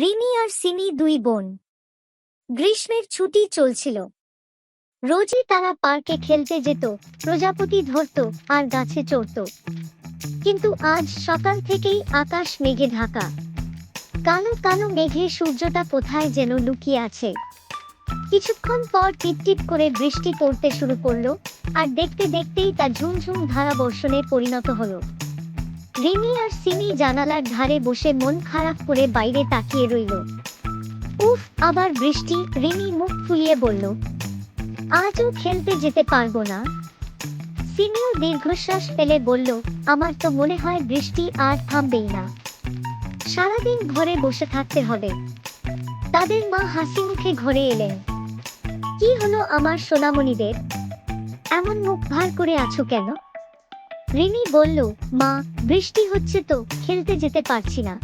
রিমি আর সিমি দুই বোন। গ্রীষ্মের ছুটি চলছিল। রোজই তারা পার্কে খেলতে যেত, প্রজাপতি ধরত আর গাছে চড়ত। কিন্তু আজ সকাল থেকেই আকাশ মেঘে ঢাকা। কালো কালো মেঘে সূর্যটা কোথায় যেন লুকিয়ে আছে। কিছুক্ষণ পর টিপটিপ করে বৃষ্টি পড়তে শুরু করল আর দেখতে দেখতেই তা ঝুমঝুম ধারা বর্ষণে পরিণত হলো। রিমি আর সিমি জানালার ধারে বসে মন খারাপ করে বাইরে তাকিয়ে রইল। উফ, আবার বৃষ্টি, রিমি মুখ ফুলিয়ে বলল, আজও খেলতে যেতে পারব না। সিমিও দীর্ঘশ্বাস ফেলে বলল, আমার তো মনে হয় বৃষ্টি আর থামবেই না। সারাদিন ঘরে বসে থাকতে হবে। তাদের মা হাসি মুখে ঘরে এলেন, কি হলো আমার সোনামণিদের? এমন মুখ ভার করে আছো কেন? রিনি বলল, মা, বৃষ্টি হচ্ছে তো, খেলতে যেতে পারছি না।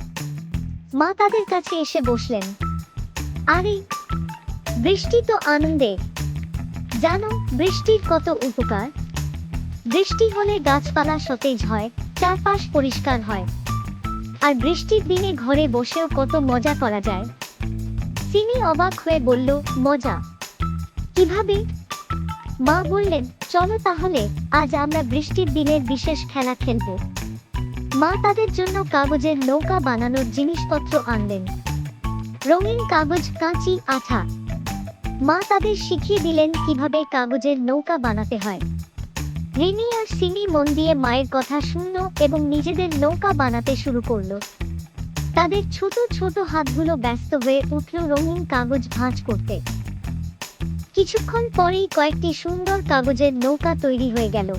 মা তাদের কাছে এসে বসলেন। আরে, বৃষ্টি তো আনন্দে। জানো, বৃষ্টির কত উপকার? বৃষ্টি হলে গাছপালা সতেজ হয়, চারপাশ পরিষ্কার হয়। আর বৃষ্টির দিনে ঘরে বসেও কত মজা করা যায়। সিমি অবাক হয়ে বলল, মজা। কীভাবে? মা বললেন, চলো তাহলে, আজ আমরা বৃষ্টির দিনের বিশেষ খেলা খেলব। মা তাদের জন্য কাগজের নৌকা বানানোর জিনিসপত্র আনলেন। রঙিন কাগজ, কাঁচি, আঠা। মা তাদের শিখিয়ে দিলেন কীভাবে কাগজের নৌকা বানাতে হয়। রিনি আর সিনি মন দিয়ে মায়ের কথা শুনল এবং নিজেদের নৌকা বানাতে শুরু করল। তাদের ছোট ছোট হাতগুলো ব্যস্ত হয়ে উঠল রঙিন কাগজ ভাঁজ করতে। কিছুক্ষণ পরেই কয়েকটি সুন্দর কাগজের নৌকা তৈরি হয়ে গেল।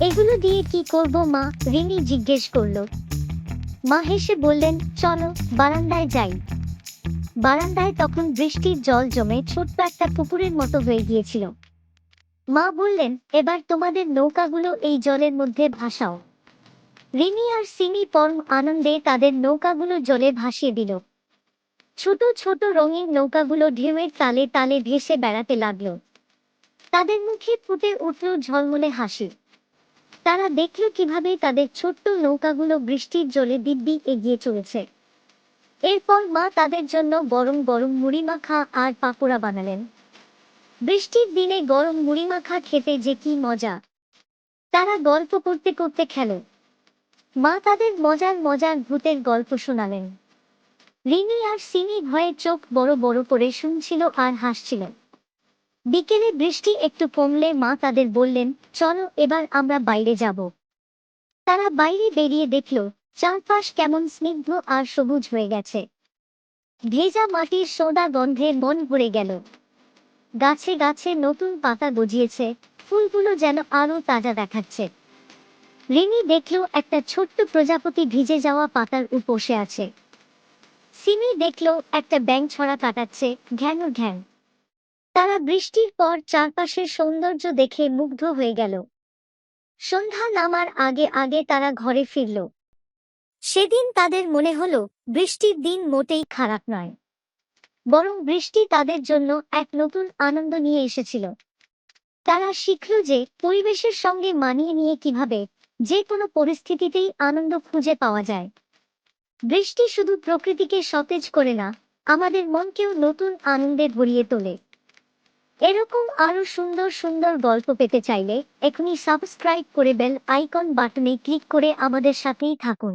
এগুলো দিয়ে কি করব মা? রিনি জিজ্ঞেস করল। মা হেসে বললেন, চলো, বারান্দায় যাই। বারান্দায় তখন বৃষ্টির জল জমে ছোট্ট একটা পুকুরের মতো হয়ে গিয়েছিল। মা বললেন, এবার তোমাদের নৌকাগুলো এই জলের মধ্যে ভাসাও। রিনি আর সিমি পরম আনন্দে তাদের নৌকাগুলো জলে ভাসিয়ে দিল। ছোট ছোট রঙিন নৌকাগুলো ঢেউয়ের তালে তালে ভেসে বেড়াতে লাগল। তাদের মুখে ফুটে উঠল ঝলমলে হাসি। তারা দেখল কীভাবে তাদের ছোট্ট নৌকাগুলো বৃষ্টির জলে দিব্যি এগিয়ে চলেছে। এরপর মা তাদের জন্য গরম গরম মুড়ি মাখা আর পাকোড়া বানালেন। বৃষ্টির দিনে গরম মুড়ি মাখা খেতে যে কি মজা। তারা গল্প করতে করতে খেলো। মা তাদের মজার মজার ভূতের গল্প শোনালেন। রিনি আর সিমি ভয়ে চোখ বড় বড় করে শুনছিল আর হাসছিল বিকেলে বৃষ্টি একটু কমলে মা তাদের বললেন, চলো, এবার আমরা বাইরে যাব। তারা বাইরে বেরিয়ে দেখল, চারপাশ কেমন স্নিগ্ধ আর সবুজ হয়ে গেছে। ভেজা মাটির সোদা গন্ধে মন ভরে গেল। গাছে গাছে নতুন পাতা গজিয়েছে, ফুলগুলো যেন আরও তাজা দেখাচ্ছে। রিনি দেখল একটা ছোট্ট প্রজাপতি ভিজে যাওয়া পাতার উপসে আছে। সিমি দেখল একটা ব্যাং ছড়া কাটাচ্ছে, ঘ্যান ঘ্যান। তারা বৃষ্টির পর চারপাশের সৌন্দর্য দেখে মুগ্ধ হয়ে গেল। সন্ধ্যা নামার আগে আগে তারা ঘরে ফিরল। সেদিন তাদের মনে হলো, বৃষ্টির দিন মোটেই খারাপ নয়। বরং বৃষ্টি তাদের জন্য এক নতুন আনন্দ নিয়ে এসেছিল। তারা শিখল যে পরিবেশের সঙ্গে মানিয়ে নিয়ে কীভাবে যে কোনো পরিস্থিতিতেই আনন্দ খুঁজে পাওয়া যায়। বৃষ্টি শুধু প্রকৃতিকে সতেজ করে না, আমাদের মনকেও নতুন আনন্দে ভরিয়ে তোলে। এরকম আরও সুন্দর সুন্দর গল্প পেতে চাইলে এখনই সাবস্ক্রাইব করে বেল আইকন বাটনে ক্লিক করে আমাদের সাথেই থাকুন।